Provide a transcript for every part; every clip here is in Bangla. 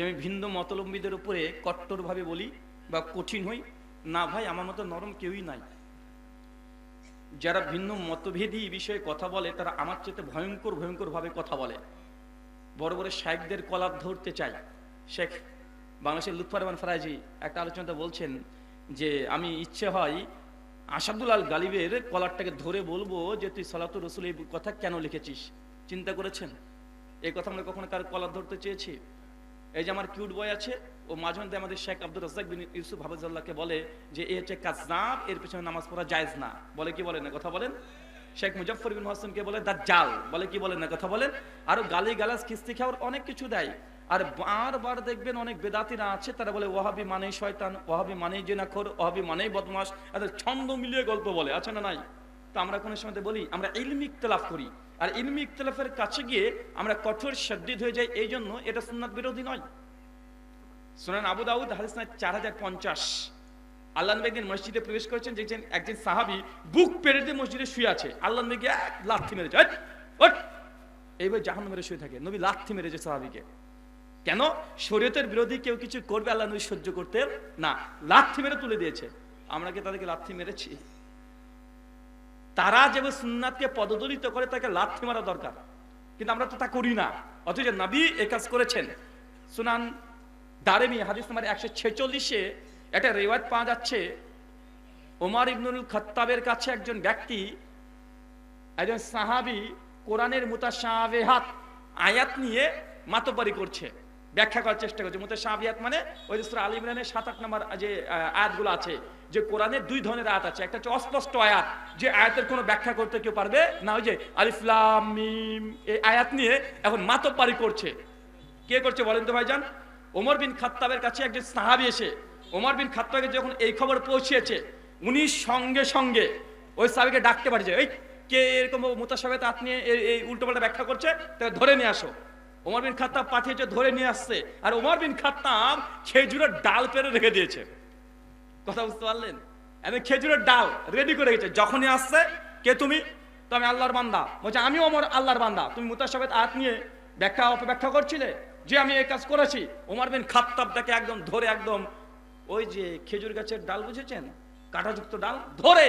যে আমি ভিন্ন মতলম্বীদের উপরে কট্টরভাবে বলি বা কঠিন হই, না ভাই, আমার মতো নরম কেউই নাই। যারা ভিন্ন মতভেদী বিষয়ে কথা বলে, তারা আমার চেয়ে ভয়ঙ্কর ভয়ঙ্কর ভাবে কথা বলে। বড় বড় শেখদের কলাপ ধরতে চাই। শেখ বাংলাদেশের লুৎফর রহমান ফরাজি একটা আলোচনাতে বলছেন যে, আমি ইচ্ছে হয় আসাদুল আল গালিবের কলারটাকে ধরে বলব যে, তুই সালাতুর রসুল এই কথা কেন লিখেছিস? চিন্তা করেছেন? এই কথা আমরা কখনো কার কলার ধরতে চেয়েছি? এই যে আমার কিউট বয় আছে, ও মাঝে মধ্যে আমাদের শেখ আব্দুল রাজ্জাক বিন ইউসুফ হাফিজাল্লাহকে বলে যে, এ হচ্ছে কাজনাব এর পিছনে নামাজ পড়া জায়েজ না। বলে কি বলেন না? কথা বলেন। শেখ মুজফর বিন হোসেনকে বলে দা জাল বলে কি বলেন না? কথা বলেন। আরও গালি গালাজ খিস্তি খাওয়ার অনেক কিছু দেয়। আর বারবার দেখবেন অনেক বেদাতিরা আছে, তারা বলে ওহাবি মানেই শয়তান ওহাবি মানেই জেনাখোর ওহাবি মানেই বদমাস এদের ছন্দ মিলিয়ে গল্প বলে, আছে না নাই? তো আমরা কোনো সময় বলি, আমরা ইলমি ইখতলাফ করি। আর ইলমি ইখতলাফের কাছে গিয়ে আমরা কঠোর সদ্দিদ হয়ে যাই, এই জন্য এটা সুন্নাত বিরোধী নয়। সুনান আবু দাউদ, হাদিস চার হাজার পঞ্চাশ। আল্লাহ নবী একদিন মসজিদে প্রবেশ করেছেন যে একজন- সাহাবি বুক পেরে দিয়ে মসজিদে শুয়ে আছে। আল্লাহ নবীকে এক লাথি মেরেছে! এইভাবে জাহান্ন মেরে শুয়ে থাকে, নবী লাথি মেরেছে সাহাবিকে। কেন? শরীয়তের বিরোধী কেউ কিছু করবে, আল্লাহ নবী সহ্য করতে না। লাথি মেরে তুলে দিয়েছে। আমরা কি তাদেরকে লাথি মেরেছি? তারা যেভাবে সুন্নাতকে পদদলিত করে তাকে লাথি মারা দরকার। কিন্তু আমরা তো তা করি না। অথচ নবী এ কাজ করেছেন। সুনান দারেমি, হাদিস নাম্বার একশো ছেচল্লিশে একটা রেওয়াজ পাওয়া যাচ্ছে। ওমর ইবনুল খত্তাবের কাছে একজন ব্যক্তি, একজন সাহাবি কোরআনের মুতাশাবেহাত আয়াত নিয়ে মাতবারি করছে, ব্যাখ্যা করার চেষ্টা করছে। মুতা মুতাশাবিহাত মানে ওই যে আলী ইমরানের সাত আট নম্বর যে আয়াতগুলো আছে। যে কোরআনের দুই ধরনের আয়াত আছে। একটা হচ্ছে অস্পষ্ট আয়াত, যে আয়াতের কোনো ব্যাখ্যা করতে কেউ পারবে না, ওই যে আলিফলাম মিম, এই আয়াত নিয়ে এখন মাতব্বারি করছে। কে করছে বলেন তো ভাইজান? ওমর বিন খাত্তাবের কাছে একজন সাহাবি এসে, ওমর বিন খাত্তাবকে যখন এই খবর পৌঁছিয়েছে, উনি সঙ্গে সঙ্গে ওই সাহাবিকে ডাকতে পারছে এই, কে এরকম মোতাসাবেত আত নিয়ে এই- এই উল্টোপাল্টা ব্যাখ্যা করছে? তাকে ধরে নিয়ে আসো। ওমর বিন খাত্তাব পাঠিয়েছে, ধরে নিয়ে আসছে। আর ওমর বিন খাত্তাব খেজুরের ডাল পেরে রেখে দিয়েছে। কথা বুঝতে পারলেন? এমনি খেজুরের ডাল রেডি করে রেখেছে। যখনই আসছে, কে তুমি? তো আমি আল্লাহর বান্দা। বলছে, আমিও আমার আল্লাহর বান্দা। তুমি মুতাসাবেত আত নিয়ে ব্যাখ্যা অপব্যাখ্যা করছিলে? যে আমি এই কাজ করেছি। ওমর বিন খাত্তাব তাকে একদম ধরে একদম, ওই যে খেজুর গাছের ডাল বুঝেছেন? কাঁটাযুক্ত ডাল? ধরে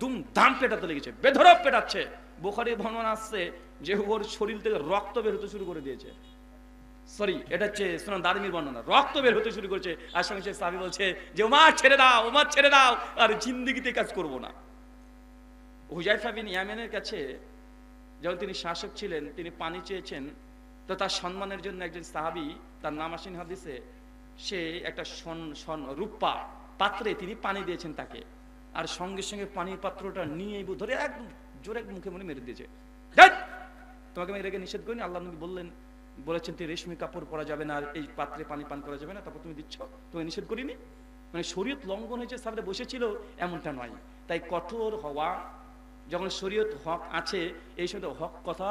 দুম দাম পেটাতে লেগেছে বেধরক পেটাচ্ছে। বোখারি ভ্রমণ আসছে যে ওর শরীর থেকে রক্ত বের হতে শুরু করে দিয়েছে। সরি এটা হচ্ছে শোনান দারমির বর্ণনা। রক্ত বের হতে শুরু করেছে, আর সঙ্গে সে সাবি বলছে যে ওমার ছেড়ে দাও ওমার ছেড়ে দাও, আর জিন্দিগিতে কাজ করব না। হুজাইফা বিন ইয়ামেনের কাছে যখন তিনি শাসক ছিলেন, তিনি পানি চেয়েছেন, তো তার সম্মানের জন্য একজন সাহাবি, তার নাম আসেন হাদিসে, সে একটা সন সন রূপা পাত্রে তিনি পানি দিয়েছেন তাকে। আর সঙ্গে সঙ্গে পানির পাত্রটা নিয়ে ধরে একদম জোরে মুখে মনে মেরে দিয়েছে। তোমাকে আমি রেগে নিষেধ করিনি, আল্লাহ নবী বললেন বলেছেন তুই রেশমি কাপড় পরা যাবে না এই পাত্রে পানি পান করা যাবে না, তারপর তুমি দিচ্ছ তুমি নিষেধ করিনি। মানে শরীয়ত লঙ্ঘন হয়েছে সামনে বসেছিল, এমনটা নয়। তাই কঠোর হওয়া, যখন শরীয়ত হক আছে, এই সময় হক কথা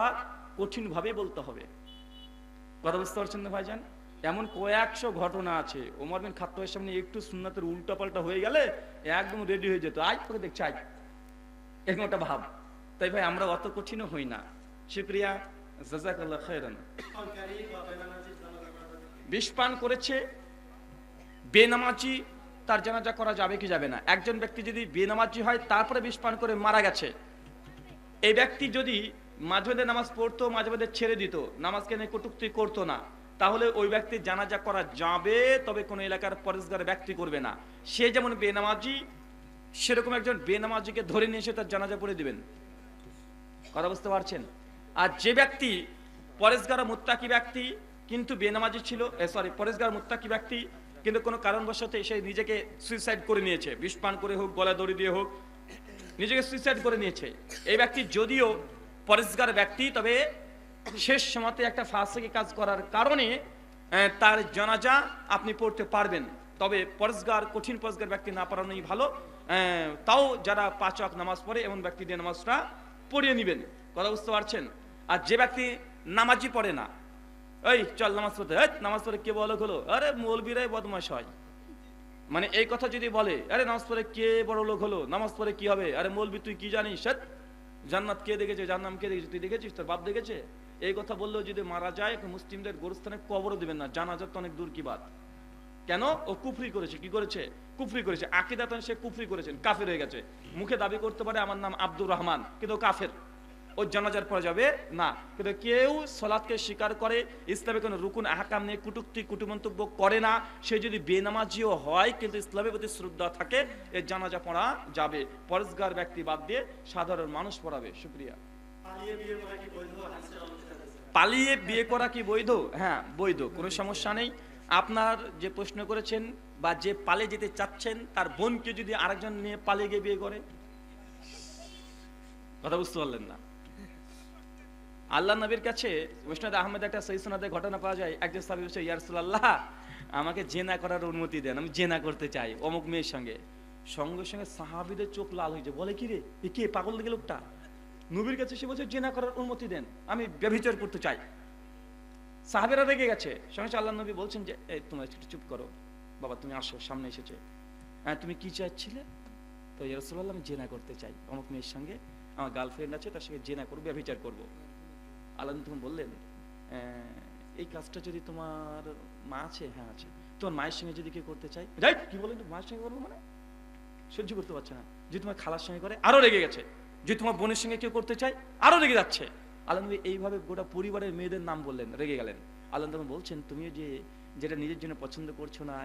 কঠিনভাবে বলতে হবে। কথা বুঝতে পারছেন না ভাইজান? এমন কয়েকশো ঘটনা আছে। ওমর বিন খাত্তাবের সামনে একটু সুন্নাতের উল্টাপাল্টা হয়ে গেলে একদম রেডি হয়ে যেত। আজ তোকে দেখছি আজ এরকম একটা ভাব। তাই ভাই আমরা অত কঠিনও হই না। শুক্রিয়া জাজাকাল্লাহ খায়রান। বিষ পান করেছে বেনামাজি তার জানাজা করা যাবে কি যাবে না। একজন ব্যক্তি যদি বেনামাজি হয় তারপরে বিষ পান করে মারা গেছে। এই ব্যক্তি যদি মাঝে মাঝে নামাজ পড়তো মাঝে মাঝে ছেড়ে দিত নামাজকে নিয়ে কটুক্তি করতো না তাহলে ওই ব্যক্তির জানাজা করা যাবে তবে কোনো এলাকার পরেশগার ব্যক্তি করবে না। সে যেমন বেনামাজি সেরকম একজন বেনামাজিকে ধরে নিয়ে এসে তার জানাজা পড়ে দিবেন। কথা বুঝতে পারছেন? আর যে ব্যক্তি পরেশগার মুত্তাকি ব্যক্তি কিন্তু বেনামাজি ছিল সরি পরেশগার মুত্তাকি ব্যক্তি কিন্তু কোনো কারণবশত এসে নিজেকে সুইসাইড করে নিয়েছে। বিষ পান করে হোক, গলা দড়ি দিয়ে হোক, নিজেকে সুইসাইড করে নিয়েছে। এই ব্যক্তি যদিও পরেশগার ব্যক্তি, তবে শেষ সময়তে একটা ফাঁসিকে কাজ করার কারণে তার জানাজা আপনি পড়তে পারবেন। তবে পরেশগার, কঠিন পরেশগার ব্যক্তি না পড়ানোই ভালো। তাও যারা পাঁচ নামাজ পড়ে, এমন ব্যক্তি দিয়ে নামাজটা পড়িয়ে নেবেন। কথা বুঝতে পারছেন? আর যে ব্যক্তি নামাজই পড়ে না, এই চল নামাজ পড়তে, এই নামাজ পড়ে কে বলো হলো? আরে মৌলবীরাই বদমাশ হয়। মানে এই কথা যদি বলে, আরে নামাজ পড়ে কে বড় লোক হলো? নামাজ পড়ে কি হবে? আরে মৌলবি, তুই কি জানিস? জান্নাত কে দেখেছে? জান্নাম কে দেখেছে? তুই দেখেছিস? তোর বাপ দেখেছে? এই কথা বললেও যদি মারা যায় মুসলিমদের গোরস্থানে কবরও দিবেন না। জানাজার তো অনেক দূর কি বাদ কেন? ও কুফরি করেছে। কি করেছে? কুফরি করেছে। আকিদাতন সে কুফরি করেছেন। কাফের হয়ে গেছে। মুখে দাবি করতে পারে, আমার নাম আব্দুর রহমান, কিন্তু কাফের। ও জানাজার পরে যাবে? না। কিন্তু কেউ সলাৎকে স্বীকার করে ইসলামে কোনো রুকুন আহকাম নিয়ে কুটুক্তি কুটুমন্তব্য করে না। সে যদি বেনামাজিও হয় কিন্তু ইসলামের প্রতি শ্রদ্ধা থাকে এর জানাজা পড়া যাবে। পরেশগার ব্যক্তি বাদ দিয়ে সাধারণ মানুষ পড়াবে। শুক্রিয়া। পালিয়ে বিয়ে করা কি বৈধ? হ্যাঁ বৈধ। কোনো সমস্যা নেই। আপনার যে প্রশ্ন করেছেন বা যে পালিয়ে যেতে চাচ্ছেন তার বোনকে যদি আরেকজন নিয়ে পালিয়ে গিয়ে বিয়ে করে? কথা বুঝতে পারলেন না। আল্লাহ নবীর কাছে মুসনাদ আহমেদ একটা সহি সোনাদের ঘটনা পাওয়া যায়। একজন সাহেব বলছে ইয়ারসুল্লাহ আমাকে জেনা করার অনুমতি দেন, আমি জেনা করতে চাই অমুক মেয়ের সঙ্গে। সঙ্গে সঙ্গে সাহাবিদের চোখ লাল হয়েছে বলে, কি রে? এ কে? পাগল দিকে লোকটা? নবীর কাছে সে বলছে, জেনা করার অনুমতি দেন, আমি ব্যভিচার করতে চাই। সাহাবেরা রেগে গেছে। সঙ্গে আল্লাহ নবী বলছেন যে, এই তোমরা একটু চুপ করো। বাবা, তুমি আসো, সামনে এসেছে। হ্যাঁ তুমি কি চাচ্ছিলে তো ইয়ারসুল্লাহ আমি জেনা করতে চাই। অমুক মেয়ের সঙ্গে আমার গার্লফ্রেন্ড আছে, তার সঙ্গে জেনা করব, ব্যভিচার করব। আল্লাহ তখন বললেন এই কাজটা যদি তোমার মা আছে হ্যাঁ আছে, তোমার মায়ের সঙ্গে যদি কেউ করতে চাই যাই, কি বলেন মায়ের সঙ্গে করব মানে? সহ্য করতে পারছে না। যদি তোমার খালার সঙ্গে করে, আরও রেগে গেছে। যদি তোমার বোনের সঙ্গে কেউ করতে চায়, আরও রেগে যাচ্ছে। আল্লাহ এইভাবে গোটা পরিবারের মেয়েদের নাম বললেন, রেগে গেলেন। আল্লাহ তখন বলছেন, তুমিও যে, যেটা নিজের জন্য পছন্দ করছ না,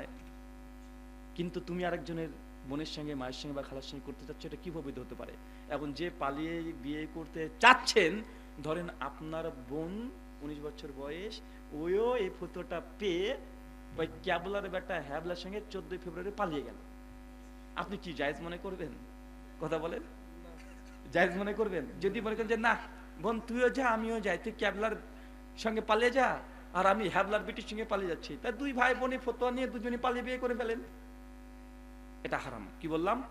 কিন্তু তুমি আরেকজনের বোনের সঙ্গে, মায়ের সঙ্গে বা খালার সঙ্গে করতে চাচ্ছ, এটা কীভাবে হতে পারে? এখন যে পালিয়ে বিয়ে করতে চাচ্ছেন ধরেন আপনার বোন উনিশ বছর বয়স, ওইও এই ফটোটা পেয়ে ওই ক্যাবলার বেটা হ্যাবলার সঙ্গে চোদ্দই ফেব্রুয়ারি পালিয়ে গেল। আপনি কি জায়েজ মনে করবেন? কথা বলেন। জায়েজ মনে করবেন? যদি মনে করেন যে, না, বোন, তুইও যা, আমিও যাই, তুই ক্যাবলার সঙ্গে পালিয়ে যা, আর আমি হ্যাবলার বিটির সঙ্গে পালিয়ে যাচ্ছি। তা দুই ভাই বোনে ফতোয়া নিয়ে দুজনে পালিয়ে বিয়ে করে ফেলেন। এটা হারাম, কি বললাম?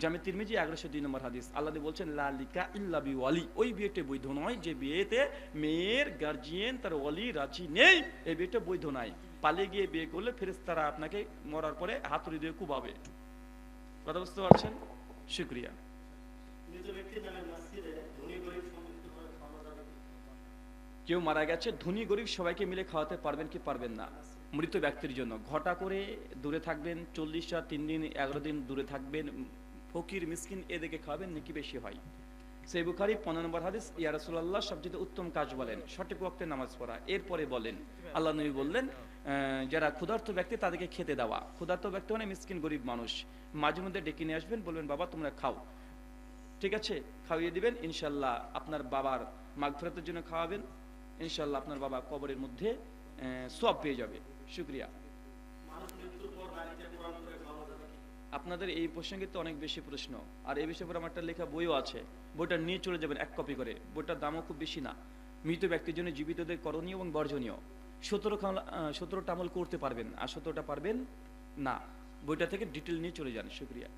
জামে তিরমিজি এগারোশো দুই নম্বর হাদিস। আল্লাহ বলছেন লালিকা ইল্লাবি ওয়ালি ওই বিয়েটা বৈধ নয় যে বিয়েতে মেয়ের গার্জিয়ান তার ওয়ালি রাজি নেই, এই বিয়েটা বৈধ নয় পালিয়ে গিয়ে বিয়ে করলে ফেরেস তারা আপনাকে মরার পরে হাতুড়ি দিয়ে কুবাবে। কথা বুঝতে পারছেন? শুক্রিয়া? কেউ মারা গেছে, ধনী গরিব সবাইকে মিলে খাওয়াতে পারবেন কি পারবেন না? মৃত ব্যক্তির জন্য। ঘটা করে দূরে থাকবেন, চল্লিশটা তিন দিন, এগারো দিন দূরে থাকবেন ফকির, মিসকিন এদিকে খাওয়াবেন, নাকি বেশি হয়। সেই বুখারি পনেরো নম্বর হাদিস ইয়ারসুল্লাহ সবচেয়ে উত্তম কাজ বলেন, সঠিক ওয়াক্তে নামাজ পড়া। এরপরে বলেন, আল্লাহ নবী বললেন যারা ক্ষুধার্ত ব্যক্তি, তাদেরকে খেতে দেওয়া। ক্ষুধার্ত ব্যক্তি মানে মিসকিন, গরিব মানুষ। মাঝে মধ্যে ডেকে নিয়ে আসবেন, বলবেন, বাবা, তোমরা খাও। ঠিক আছে? খাওয়িয়ে দিবেন ইনশাল্লাহ আপনার বাবার মাগফিরাতের জন্য খাওয়াবেন। ইনশাল্লাহ আপনার বাবা কবরের মধ্যে সব পেয়ে যাবে। শুক্রিয়া? আপনাদের এই প্রসঙ্গে তো অনেক বেশি প্রশ্ন। আর এই বিষয়ে আমার একটা লেখা বইও আছে। বইটা নিয়ে চলে যাবেন এক কপি করে। বইটার দামও খুব বেশি না। মৃত ব্যক্তির জন্য জীবিতদের করণীয় এবং বর্জনীয়। সতেরো সতেরোটা আমল করতে পারবেন। আর সতেরোটা পারবেন না। বইটা থেকে ডিটেল নিয়ে চলে যান। শুক্রিয়া।